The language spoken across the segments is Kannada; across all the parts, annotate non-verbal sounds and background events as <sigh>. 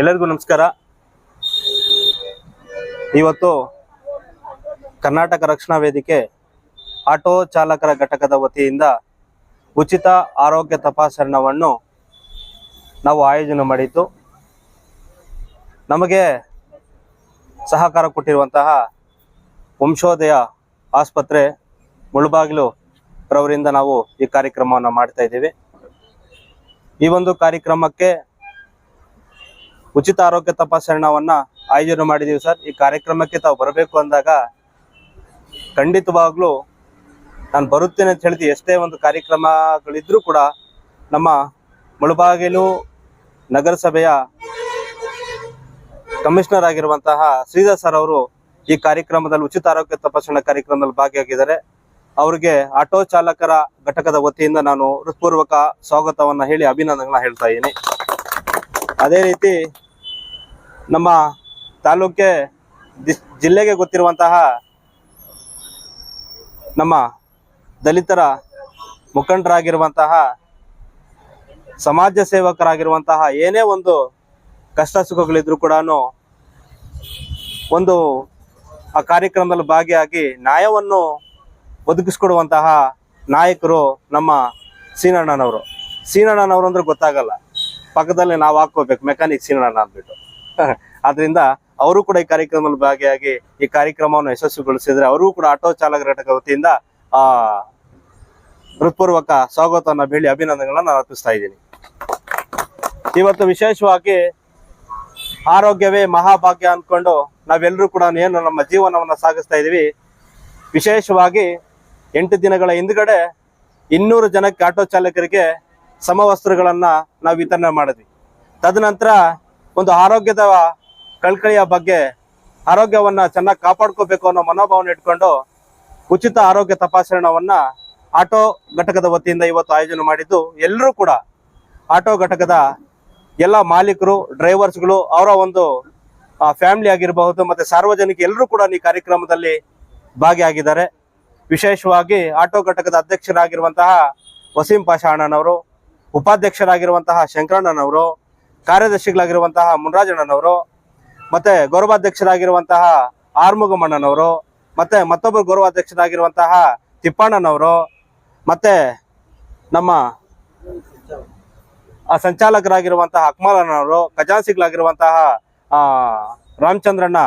ಎಲ್ಲರಿಗೂ ನಮಸ್ಕಾರ. ಇವತ್ತು ಕರ್ನಾಟಕ ರಕ್ಷಣಾ ವೇದಿಕೆ ಆಟೋ ಚಾಲಕರ ಘಟಕದ ವತಿಯಿಂದ ಉಚಿತ ಆರೋಗ್ಯ ತಪಾಸಣವನ್ನು ನಾವು ಆಯೋಜನೆ ಮಾಡಿದ್ದು. ನಮಗೆ ಸಹಕಾರ ಕೊಟ್ಟಿರುವಂತಹ ವಂಶೋದಯ ಆಸ್ಪತ್ರೆ ಮುಳುಬಾಗಿಲು ರವರಿಂದ ನಾವು ಈ ಕಾರ್ಯಕ್ರಮವನ್ನು ಮಾಡ್ತಾ ಇದ್ದೀವಿ. ಈ ಒಂದು ಕಾರ್ಯಕ್ರಮಕ್ಕೆ ಉಚಿತ ಆರೋಗ್ಯ ತಪಾಸಣಾವನ್ನ ಆಯೋಜನೆ ಮಾಡಿದೀವಿ ಸರ್. ಈ ಕಾರ್ಯಕ್ರಮಕ್ಕೆ ತಾವು ಬರಬೇಕು ಅಂದಾಗ ಖಂಡಿತವಾಗ್ಲೂ ನಾನು ಬರುತ್ತೇನೆ ಅಂತ ಹೇಳಿದ್ವಿ ಎಷ್ಟೇ ಒಂದು ಕಾರ್ಯಕ್ರಮಗಳಿದ್ರೂ ಕೂಡ ನಮ್ಮ ಮುಳಬಾಗಿಲು ನಗರಸಭೆಯ ಕಮಿಷನರ್ ಆಗಿರುವಂತಹ ಶ್ರೀಧರ್ ಸರ್ ಅವರು ಈ ಕಾರ್ಯಕ್ರಮದಲ್ಲಿ, ಉಚಿತ ಆರೋಗ್ಯ ತಪಾಸಣಾ ಕಾರ್ಯಕ್ರಮದಲ್ಲಿ ಭಾಗಿಯಾಗಿದ್ದಾರೆ. ಅವರಿಗೆ ಆಟೋ ಚಾಲಕರ ಘಟಕದ ವತಿಯಿಂದ ನಾನು ಹೃತ್ಪೂರ್ವಕ ಸ್ವಾಗತವನ್ನ ಹೇಳಿ, ಅಭಿನಂದನೆಗಳನ್ನ ಹೇಳ್ತಾ ಇದ್ದೀನಿ. ಅದೇ ರೀತಿ ನಮ್ಮ ತಾಲೂಕೆ ಜಿಲ್ಲೆಗೆ ಗೊತ್ತಿರುವಂತಹ ನಮ್ಮ ದಲಿತರ ಮುಖಂಡರಾಗಿರುವಂತಹ ಸಮಾಜ ಸೇವಕರಾಗಿರುವಂತಹ ಏನೇ ಒಂದು ಕಷ್ಟ ಸುಖಗಳಿದ್ರು ಕೂಡ ಒಂದು ಆ ಕಾರ್ಯಕ್ರಮದಲ್ಲಿ ಭಾಗಿಯಾಗಿ ನ್ಯಾಯವನ್ನು ಒದಗಿಸ್ಕೊಡುವಂತಹ ನಾಯಕರು ನಮ್ಮ ಸೀನಣ್ಣನವರು. ಸೀನಣ್ಣನವರು ಅಂದ್ರೆ ಗೊತ್ತಾಗಲ್ಲ. ಪಕ್ಕದಲ್ಲಿ ನಾವು ಹಾಕೋಬೇಕು ಮೆಕ್ಯಾನಿಕ್ ಸೀನಣ್ಣ ಅಂದ್ಬಿಟ್ಟು. <laughs> ಆದ್ರಿಂದ ಅವರು ಕೂಡ ಈ ಕಾರ್ಯಕ್ರಮದಲ್ಲಿ ಭಾಗಿಯಾಗಿ ಈ ಕಾರ್ಯಕ್ರಮವನ್ನು ಯಶಸ್ವಿಗೊಳಿಸಿದ್ರೆ ಅವರು ಕೂಡ ಆಟೋ ಚಾಲಕ ಘಟಕ ವತಿಯಿಂದ, ಆ, ಹೃತ್ಪೂರ್ವಕ ಸ್ವಾಗತವನ್ನ ಬೇಳಿ ಅಭಿನಂದನೆಗಳನ್ನ ನಾನು ಅರ್ಪಿಸ್ತಾ ಇದ್ದೀನಿ. ಇವತ್ತು ವಿಶೇಷವಾಗಿ ಆರೋಗ್ಯವೇ ಮಹಾಭಾಗ್ಯ ಅನ್ಕೊಂಡು ನಾವೆಲ್ಲರೂ ಕೂಡ ಏನು ನಮ್ಮ ಜೀವನವನ್ನ ಸಾಗಿಸ್ತಾ ಇದೀವಿ. ವಿಶೇಷವಾಗಿ ಎಂಟು ದಿನಗಳ ಹಿಂದ್ಗಡೆ ಇನ್ನೂರು ಜನಕ್ಕೆ ಆಟೋ ಚಾಲಕರಿಗೆ ಸಮವಸ್ತ್ರಗಳನ್ನ ನಾವು ವಿತರಣೆ ಮಾಡಿದ್ವಿ. ತದನಂತರ ಒಂದು ಆರೋಗ್ಯದ ಕಳ್ಕಳಿಯ ಬಗ್ಗೆ ಆರೋಗ್ಯವನ್ನ ಚೆನ್ನಾಗಿ ಕಾಪಾಡ್ಕೋಬೇಕು ಅನ್ನೋ ಮನೋಭಾವನೆ ಇಟ್ಕೊಂಡು ಉಚಿತ ಆರೋಗ್ಯ ತಪಾಸಣವನ್ನ ಆಟೋ ಘಟಕದ ವತಿಯಿಂದ ಇವತ್ತು ಆಯೋಜನೆ ಮಾಡಿದ್ದು ಎಲ್ಲರೂ ಕೂಡ ಆಟೋ ಘಟಕದ ಎಲ್ಲ ಮಾಲೀಕರು, ಡ್ರೈವರ್ಸ್ಗಳು, ಅವರ ಒಂದು ಫ್ಯಾಮಿಲಿ ಆಗಿರಬಹುದು ಮತ್ತೆ ಸಾರ್ವಜನಿಕ ಎಲ್ಲರೂ ಕೂಡ ಈ ಕಾರ್ಯಕ್ರಮದಲ್ಲಿ ಭಾಗಿಯಾಗಿದ್ದಾರೆ. ವಿಶೇಷವಾಗಿ ಆಟೋ ಘಟಕದ ಅಧ್ಯಕ್ಷರಾಗಿರುವಂತಹ ವಸೀಂ ಪಾಷಾಣ್ಣನವರು ಉಪಾಧ್ಯಕ್ಷರಾಗಿರುವಂತಹ ಶಂಕರಣ್ಣನವರು ಕಾರ್ಯದರ್ಶಿಗಳಾಗಿರುವಂತಹ ಮುನ್ರಾಜಣ್ಣನವರು, ಮತ್ತೆ ಗೌರವಾಧ್ಯಕ್ಷರಾಗಿರುವಂತಹ ಆರ್ಮುಗಮಣ್ಣನವರು ಮತ್ತೆ ಮತ್ತೊಬ್ಬರು ಗೌರವಾಧ್ಯಕ್ಷರಾಗಿರುವಂತಹ ತಿಪ್ಪಣ್ಣನವರು, ಮತ್ತೆ ನಮ್ಮ ಸಂಚಾಲಕರಾಗಿರುವಂತಹ ಅಕ್ಮಲನವರು ಖಜಾನ್ಸಿಗಳಾಗಿರುವಂತಹ ರಾಮಚಂದ್ರಣ್ಣ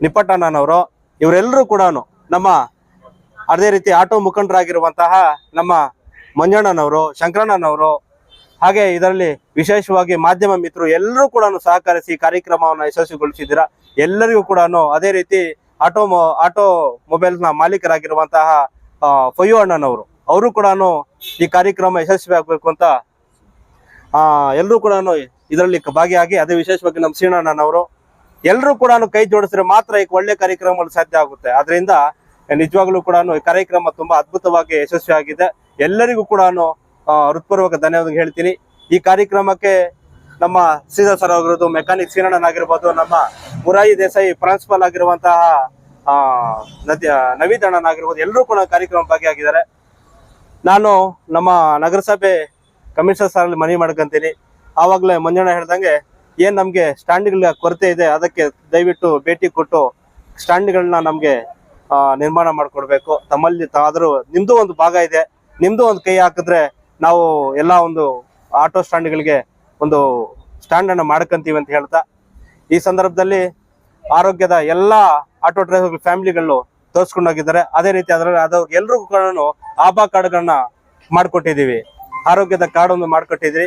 ನಿಪ್ಪಟ್ಟಣ್ಣನವರು, ಇವರೆಲ್ಲರೂ ಕೂಡ ನಮ್ಮ ಅದೇ ರೀತಿ ಆಟೋ ಮುಖಂಡರಾಗಿರುವಂತಹ ನಮ್ಮ ಮಂಜಣ್ಣನವರು, ಶಂಕರಣ್ಣನವರು ಹಾಗೆ ಇದರಲ್ಲಿ ವಿಶೇಷವಾಗಿ ಮಾಧ್ಯಮ ಮಿತ್ರರು ಎಲ್ಲರೂ ಕೂಡ ಸಹಕರಿಸಿ ಕಾರ್ಯಕ್ರಮವನ್ನು ಯಶಸ್ವಿಗೊಳಿಸಿದ್ದೀರಾ? ಎಲ್ಲರಿಗೂ ಕೂಡ ಅದೇ ರೀತಿ ಆಟೋ ಆಟೋ ಮೊಬೈಲ್ನ ಮಾಲೀಕರಾಗಿರುವಂತಹ ಆ, ಫಯ್ಯು ಅಣ್ಣನವರು ಅವರು ಕೂಡ ಈ ಕಾರ್ಯಕ್ರಮ ಯಶಸ್ವಿ ಆಗಬೇಕು ಅಂತ ಆ ಎಲ್ಲರೂ ಕೂಡ ಇದರಲ್ಲಿ ಭಾಗಿಯಾಗಿ ಅದೇ ವಿಶೇಷವಾಗಿ ನಮ್ಮ ಶ್ರೀನಣ್ಣನವರು ಎಲ್ಲರೂ ಕೂಡ ಕೈ ಜೋಡಿಸಿದ್ರೆ ಮಾತ್ರ ಈ ಒಳ್ಳೆ ಕಾರ್ಯಕ್ರಮಗಳು ಸಾಧ್ಯ ಆಗುತ್ತೆ. ಅದರಿಂದ ನಿಜವಾಗ್ಲೂ ಕೂಡ ಈ ಕಾರ್ಯಕ್ರಮ ತುಂಬಾ ಅದ್ಭುತವಾಗಿ ಯಶಸ್ವಿ ಆಗಿದೆ ಎಲ್ಲರಿಗೂ ಕೂಡ ಹೃತ್ಪೂರ್ವಕ ಧನ್ಯವಾದ ಹೇಳ್ತೀನಿ. ಈ ಕಾರ್ಯಕ್ರಮಕ್ಕೆ ನಮ್ಮ ಶ್ರೀಧರ್ ಸರ್ ಆಗಿರೋದು ಮೆಕ್ಯಾನಿಕ್ ಶ್ರೀನಣ್ಣನಾಗಿರ್ಬೋದು ನಮ್ಮ ಮುರಾಯಿ ದೇಸಾಯಿ ಪ್ರಾನ್ಸಿಪಾಲ್ ಆಗಿರುವಂತಹ ನವೀದ್ ಅಣ್ಣನ್ ನವೀದ್ ಎಲ್ಲರೂ ಕೂಡ ಕಾರ್ಯಕ್ರಮ ಭಾಗಿಯಾಗಿದ್ದಾರೆ. ನಾನು ನಮ್ಮ ನಗರಸಭೆ ಕಮಿಷನರ್ ಸರ್ ಅಲ್ಲಿ ಮನವಿ ಮಾಡ್ಕೊಂತೀನಿ. ಆವಾಗಲೇ ಮಂಜಣ್ಣ ಹೇಳ್ದಂಗೆ, ಏನ್ ನಮ್ಗೆ ಸ್ಟ್ಯಾಂಡ್ಗಳ ಕೊರತೆ ಇದೆ, ಅದಕ್ಕೆ ದಯವಿಟ್ಟು ಭೇಟಿ ಕೊಟ್ಟು ಸ್ಟ್ಯಾಂಡ್ಗಳನ್ನ ನಮ್ಗೆ ನಿರ್ಮಾಣ ಮಾಡಿಕೊಡ್ಬೇಕು. ತಮ್ಮಲ್ಲಿ ಆದರೂ ನಿಮ್ದು ಒಂದು ಭಾಗ ಇದೆ. ನಿಮ್ದು ಒಂದು ಕೈ ಹಾಕಿದ್ರೆ ನಾವು ಎಲ್ಲ ಒಂದು ಆಟೋ ಸ್ಟ್ಯಾಂಡ್ಗಳಿಗೆ ಒಂದು ಸ್ಟ್ಯಾಂಡ್ ಅನ್ನು ಮಾಡ್ಕೊಂತೀವಿ ಅಂತ ಹೇಳ್ತಾ, ಈ ಸಂದರ್ಭದಲ್ಲಿ ಆರೋಗ್ಯದ ಎಲ್ಲ ಆಟೋ ಡ್ರೈವರ್ ಫ್ಯಾಮಿಲಿಗಳು ತೋರಿಸ್ಕೊಂಡೋಗಿದ್ದಾರೆ ಅದೇ ರೀತಿ ಅದರಲ್ಲಿ ಅದವ್ರಿಗೆ ಎಲ್ರಿಗೂ ಕೂಡ ಆಭಾ ಕಾರ್ಡ್ಗಳನ್ನ ಮಾಡ್ಕೊಟ್ಟಿದೀವಿ ಆರೋಗ್ಯದ ಕಾರ್ಡ್ ಒಂದು ಮಾಡ್ಕೊಟ್ಟಿದ್ರಿ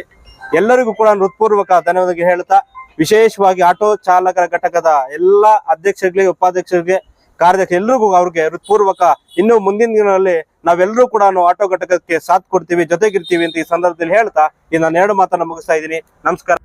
ಎಲ್ಲರಿಗೂ ಕೂಡ ಹೃತ್ಪೂರ್ವಕ ಧನ್ಯವಾದ ಹೇಳ್ತಾ, ವಿಶೇಷವಾಗಿ ಆಟೋ ಚಾಲಕರ ಘಟಕದ ಎಲ್ಲ ಅಧ್ಯಕ್ಷರಿಗೆ, ಉಪಾಧ್ಯಕ್ಷರಿಗೆ, ಕಾರ್ಯದರ್ಶಿ ಎಲ್ರಿಗೂ ಅವ್ರಿಗೆ ಹೃತ್ಪೂರ್ವಕ ಇನ್ನು ಮುಂದಿನ ದಿನಗಳಲ್ಲಿ ನಾವೆಲ್ಲರೂ ಕೂಡ ಆಟೋ ಘಟಕಕ್ಕೆ ಸಾಥ್ ಕೊಡ್ತೀವಿ, ಜೊತೆಗಿರ್ತೀವಿ ಅಂತ ಈ ಸಂದರ್ಭದಲ್ಲಿ ಹೇಳ್ತಾ ಈ ನಾನು ಎರಡು ಮಾತನ್ನ ಮುಗಿಸ್ತಾ ಇದ್ದೀನಿ. ನಮಸ್ಕಾರ.